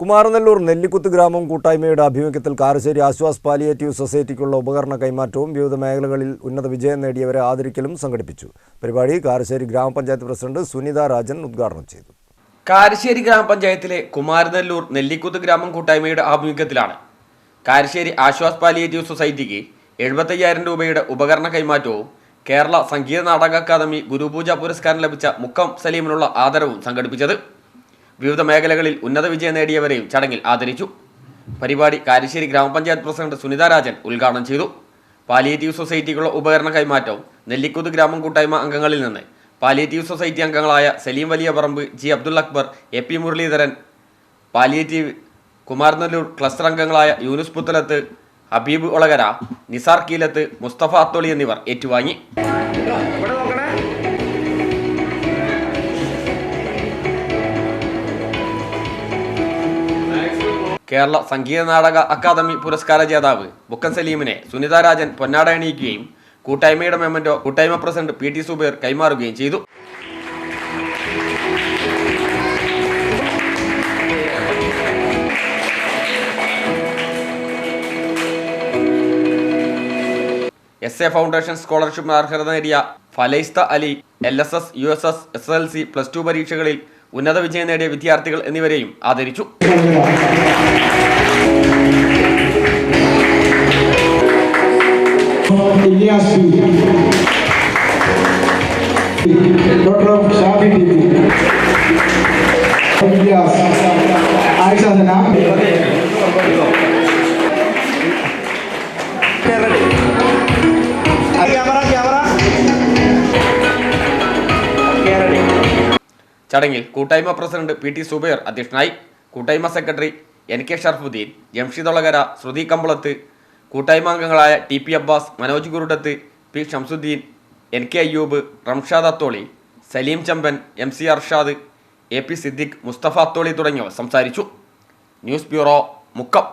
കുമാരനെല്ലൂർ നെല്ലിക്കുത്ത് ഗ്രാമം കൂട്ടായ്മയുടെ ആഭിമുഖ്യത്തിൽ കാരശ്ശേരി ആശ്വാസ് പാലിയേറ്റീവ് സൊസൈറ്റിക്കുള്ള ഉപകരണ കൈമാറ്റവും വിവിധ മേഖലകളിൽ ഉന്നത വിജയം നേടിയവരെ ആദരിക്കലും സംഘടിപ്പിച്ചു. പരിപാടി കാരശ്ശേരി ഗ്രാമപഞ്ചായത്ത് പ്രസിഡന്റ് സുനിത രാജൻ ഉദ്ഘാടനം ചെയ്തു. കാരശ്ശേരി ഗ്രാമപഞ്ചായത്തിലെ കുമാരനെല്ലൂർ നെല്ലിക്കുത്ത് ഗ്രാമം കൂട്ടായ്മയുടെ ആഭിമുഖ്യത്തിലാണ്. കാരശ്ശേരി ആശ്വാസ് പാലിയേറ്റീവ് സൊസൈറ്റിക്ക് എഴുപത്തയ്യായിരം രൂപയുടെ ഉപകരണ കൈമാറ്റവും കേരള സംഗീത നാടക അക്കാദമി ഗുരുപൂജ പുരസ്കാരം ലഭിച്ച മുക്കം സലീമിനുള്ള ആദരവും സംഘടിപ്പിച്ചത്. വിവിധ മേഖലകളിൽ ഉന്നത വിജയം നേടിയവരെയും ചടങ്ങിൽ ആദരിച്ചു. പരിപാടി കാരശ്ശേരി ഗ്രാമപഞ്ചായത്ത് പ്രസിഡന്റ് സുനിത രാജൻ ഉദ്ഘാടനം ചെയ്തു. പാലിയേറ്റീവ് സൊസൈറ്റിക്കുള്ള ഉപകരണ കൈമാറ്റവും നെല്ലിക്കുത്ത് ഗ്രാമം കൂട്ടായ്മ അംഗങ്ങളിൽ നിന്ന് പാലിയേറ്റീവ് സൊസൈറ്റി അംഗങ്ങളായ Salim Valiyaparamba G Abdul Akbar A P Muraleedharan palliative Kumaranallur cluster അംഗങ്ങളായ യൂനുസ് പുത്തലത്ത് ഹബീബ് ഒളകര നിസാർ കീലത്ത് മുസ്തഫ അത്തോളി എന്നിവർ ഏറ്റുവാങ്ങി. കേരള സംഗീത നാടക അക്കാദമി പുരസ്കാര ജേതാവ് ബുക്കൻ സലീമിനെ സുനിത രാജൻ പൊന്നാട അണിയിക്കുകയും കൂട്ടായ്മയുടെ മെമ്മന്റോ കൂട്ടായ്മ പ്രസിഡന്റ് പി ടി സുബേർ കൈമാറുകയും ചെയ്തു. എസ് എ ഫൗണ്ടേഷൻ സ്കോളർഷിപ്പിന് അർഹത നേടിയ Falaista Ali L S S U S S S L C plus two പരീക്ഷകളിൽ ഉന്നത വിജയം നേടിയ വിദ്യാർത്ഥികൾ എന്നിവരെയും ആദരിച്ചു. ചടങ്ങിൽ കൂട്ടായ്മ പ്രസിഡന്റ് പി ടി സുബൈർ അധ്യക്ഷനായി കൂട്ടായ്മ secretary N K Sharafudheen Jamshid Olakara Shruthi Kambalath കൂട്ടായ്മ അംഗങ്ങളായ T P Abbas Manoj Kurudath P Shamsudheen N K Ayyub Ramshad Atholi Salim Chamban M C Arshad A P Siddique Musthafa Atholi തുടങ്ങിയവർ സംസാരിച്ചു. News bureau Mukkam.